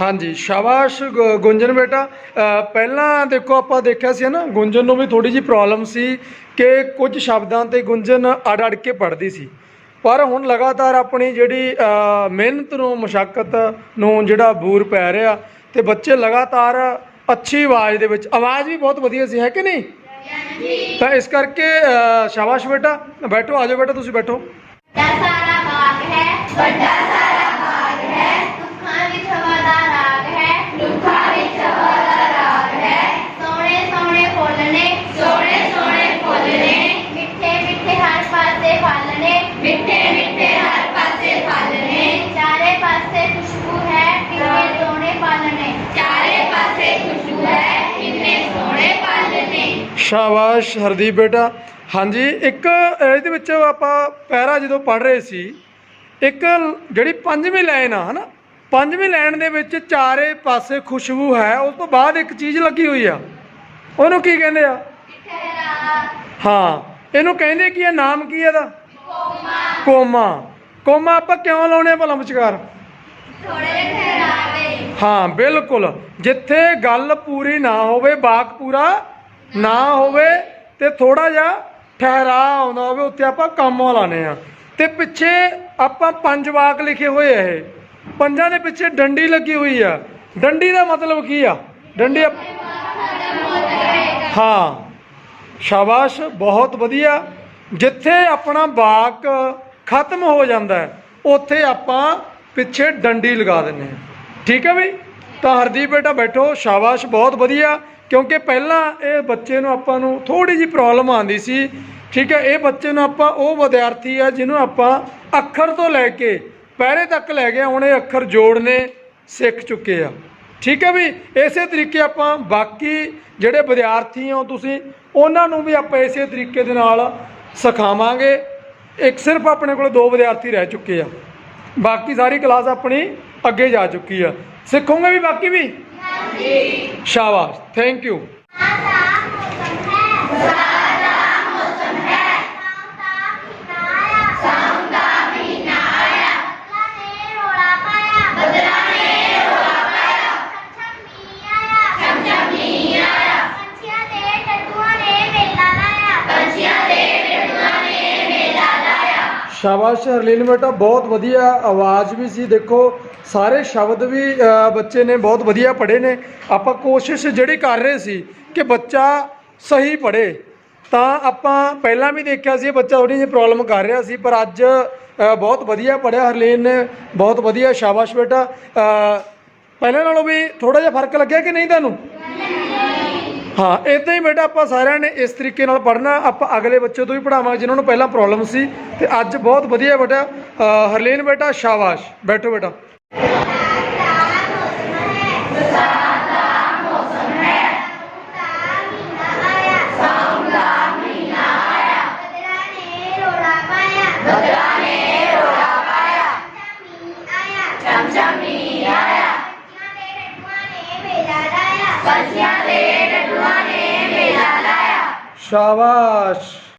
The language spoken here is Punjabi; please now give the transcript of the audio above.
ਹਾਂਜੀ ਸ਼ਾਬਾਸ਼ ਗੁ- ਗੁੰਜਨ ਬੇਟਾ। ਅ, ਪਹਿਲਾਂ ਦੇਖੋ ਆਪਾਂ ਦੇਖਿਆ ਸੀ ਨਾ ਗੁੰਜਨ ਨੂੰ ਵੀ ਥੋੜੀ ਜੀ ਪ੍ਰੋਬਲਮ ਸੀ ਕਿ ਕੁਝ ਸ਼ਬਦਾਂ ਤੇ ਗੁੰਜਨ ਅੜ ਅੜ ਕੇ ਪੜਦੀ ਸੀ। ਪਰ ਹੁਣ ਲਗਾਤਾਰ ਆਪਣੀ ਜਿਹੜੀ ਅ, ਮਿਹਨਤ ਨੂੰ ਮੁਸ਼ਕਲ ਨੂੰ ਜਿਹੜਾ ਬੂਰ ਪੈ ਰਿਹਾ ਤੇ ਬੱਚੇ ਲਗਾਤਾਰ ਅੱਛੀ ਆਵਾਜ਼ ਦੇ ਵਿੱਚ ਆਵਾਜ਼ ਵੀ ਬਹੁਤ ਵਧੀਆ ਸੀ ਹੈ ਕਿ ਨਹੀਂ? ਤਾਂ ਇਸ ਕਰਕੇ ਅ, ਸ਼ਾਬਾਸ਼ ਬੇਟਾ। ਬੈਠੋ ਆਜੋ ਬੇਟਾ ਤੁਸੀਂ ਬੈਠੋ। ਵੱਡਾ ਸਾਰਾ ਬਾਗ ਹੈ ਵੱਡਾ ਸਾਰਾ ਸ਼ਾਬਾਸ਼ ਹਰਦੀਪ ਬੇਟਾ। ਹਾਂਜੀ, ਇੱਕ, ਇਹਦੇ ਵਿੱਚ ਆਪਾਂ ਪੈਰਾ ਜਦੋਂ ਪੜ ਰਹੇ ਸੀ, ਇੱਕ ਜਿਹੜੀ ਪੰਜਵੀਂ ਲਾਈਨ ਆ, ਹਨਾ, ਪੰਜਵੀਂ ਲਾਈਨ ਦੇ ਵਿੱਚ ਚਾਰੇ ਪਾਸੇ ਖੁਸ਼ਬੂ ਹੈ, ਉਸ ਤੋਂ ਬਾਅਦ ਇੱਕ ਚੀਜ਼ ਲੱਗੀ ਹੋਈ ਆ। ਉਹਨੂੰ ਕੀ ਕਹਿੰਦੇ ਆ? ਹਾਂ, ਇਹਨੂੰ ਕਹਿੰਦੇ ਕੀ ਆ? ਨਾਮ ਕੀ ਇਹਦਾ? ਕੋਮਾ। ਕੋਮਾ ਆਪਾਂ ਕਿਉਂ ਲਾਉਣੇ ਆ ਭਲਾ ਵਿਚਕਾਰ? ਹਾਂ, ਬਿਲਕੁਲ। ਜਿੱਥੇ ਗੱਲ ਪੂਰੀ ਨਾ ਹੋਵੇ ਬਾਕ ਪੂਰਾ ਨਾ ਹੋਵੇ ਤੇ ਥੋੜਾ ਜਿਹਾ ਠਹਿਰਾ ਆਉਂਦਾ ਹੋਵੇ, ਉੱਥੇ ਆਪਾਂ ਕੰਮ ਲਾਣੇ ਆ ਤੇ ਪਿੱਛੇ ਆਪਾਂ ਪੰਜ ਵਾਕ ਲਿਖੇ ਹੋਏ ਆ ਇਹ। ਪੰਜਾਂ ਦੇ ਪਿੱਛੇ ਡੰਡੀ ਲੱਗੀ ਹੋਈ ਆ। ਡੰਡੀ ਦਾ ਮਤਲਬ ਕੀ ਆ? ਡੰਡੀ ਹਾਂ। ਸ਼ਾਬਾਸ਼, ਬਹੁਤ ਵਧੀਆ। ਜਿੱਥੇ ਆਪਣਾ ਵਾਕ ਖਤਮ ਹੋ ਜਾਂਦਾ ਹੈ, ਉੱਥੇ ਆਪਾਂ ਪਿੱਛੇ ਡੰਡੀ ਲਗਾ ਦਿੰਦੇ ਹਾਂ। ਠੀਕ ਹੈ ਬਈ? ਤਾਂ ਹਰਦੀਪ ਬੇਟਾ ਬੈਠੋ। ਸ਼ਾਬਾਸ਼, ਬਹੁਤ ਵਧੀਆ। ਕਿਉਂਕਿ ਪਹਿਲਾਂ ਇਹ ਬੱਚੇ ਨੂੰ ਆਪਾਂ ਨੂੰ ਥੋੜੀ ਜੀ ਪ੍ਰੋਬਲਮ ਆਉਂਦੀ ਸੀ, ਠੀਕ ਹੈ, ਇਹ ਬੱਚੇ ਨੂੰ ਆਪਾਂ ਉਹ ਵਿਦਿਆਰਥੀ ਆ ਜਿਹਨੂੰ ਆਪਾਂ ਅੱਖਰ ਤੋਂ ਲੈ ਕੇ ਪਹਿਰੇ ਤੱਕ ਲੈ ਗਏ ਹੁਣ ਇਹ ਅੱਖਰ ਜੋੜਨੇ ਸਿੱਖ ਚੁੱਕੇ ਆ। ਠੀਕ ਹੈ ਵੀ ਇਸੇ ਤਰੀਕੇ ਆਪਾਂ ਬਾਕੀ ਜਿਹੜੇ ਵਿਦਿਆਰਥੀ ਹੋ ਤੁਸੀਂ, ਉਹਨਾਂ ਨੂੰ ਵੀ ਆਪਾਂ ਇਸੇ ਤਰੀਕੇ ਦੇ ਨਾਲ ਸਿਖਾਵਾਂਗੇ। ਇੱਕ ਸਿਰਫ ਆਪਣੇ ਕੋਲ ਦੋ ਵਿਦਿਆਰਥੀ ਰਹਿ ਚੁੱਕੇ ਆ। ਬਾਕੀ ਸਾਰੀ ਕਲਾਸ ਆਪਣੀ ਅੱਗੇ ਜਾ ਚੁੱਕੀ ਆ। ਸਿੱਖੋਗੇ ਵੀ ਬਾਕੀ ਵੀ? ਸ਼ਾਬਾਸ਼ ਥੈਂਕ ਯੂ ਸ਼ਾਬਾਸ਼ ਹਰਲੀਨ ਬੇਟਾ ਬਹੁਤ ਵਧੀਆ ਆਵਾਜ਼ ਵੀ ਸੀ ਦੇਖੋ ਸਾਰੇ ਸ਼ਬਦ ਵੀ ਬੱਚੇ ਨੇ ਬਹੁਤ ਵਧੀਆ ਪੜ੍ਹੇ ਨੇ। ਆਪਾਂ ਕੋਸ਼ਿਸ਼ ਜਿਹੜੀ ਕਰ ਰਹੇ ਸੀ ਕਿ ਬੱਚਾ ਸਹੀ ਪੜ੍ਹੇ। ਤਾਂ ਆਪਾਂ ਪਹਿਲਾਂ ਵੀ ਦੇਖਿਆ ਸੀ ਬੱਚਾ ਥੋੜੀ ਜਿਹੀ ਪ੍ਰੋਬਲਮ ਕਰ ਰਿਹਾ ਸੀ, ਪਰ ਅੱਜ ਬਹੁਤ ਵਧੀਆ ਪੜ੍ਹਿਆ ਹਰਲੀਨ ਨੇ, ਬਹੁਤ ਵਧੀਆ ਸ਼ਾਬਾਸ਼ ਬੇਟਾ। ਪਹਿਲਾਂ ਨਾਲੋਂ ਵੀ ਥੋੜਾ ਜਿਹਾ ਫ਼ਰਕ ਲੱਗਿਆ ਕਿ ਨਹੀਂ ਤੁਹਾਨੂੰ? ਹਾਂ ਇਦਾਂ ਹੀ ਬੇਟਾ ਆਪਾਂ ਸਾਰਿਆਂ ਨੇ ਇਸ ਤਰੀਕੇ ਨਾਲ ਪੜ੍ਹਨਾ। ਆਪਾਂ ਅਗਲੇ ਬੱਚੇ ਤੋਂ ਵੀ ਪੜਾਵਾਂਗੇ ਜਿਨ੍ਹਾਂ ਨੂੰ ਪਹਿਲਾਂ ਪ੍ਰੋਬਲਮ ਸੀ। ਤੇ ਅੱਜ ਬਹੁਤ ਵਧੀਆ ਬੇਟਾ। ਹਰਲੀਨ ਬੇਟਾ, ਸ਼ਾਬਾਸ਼। ਬੈਠੋ ਬੇਟਾ। সাবাস।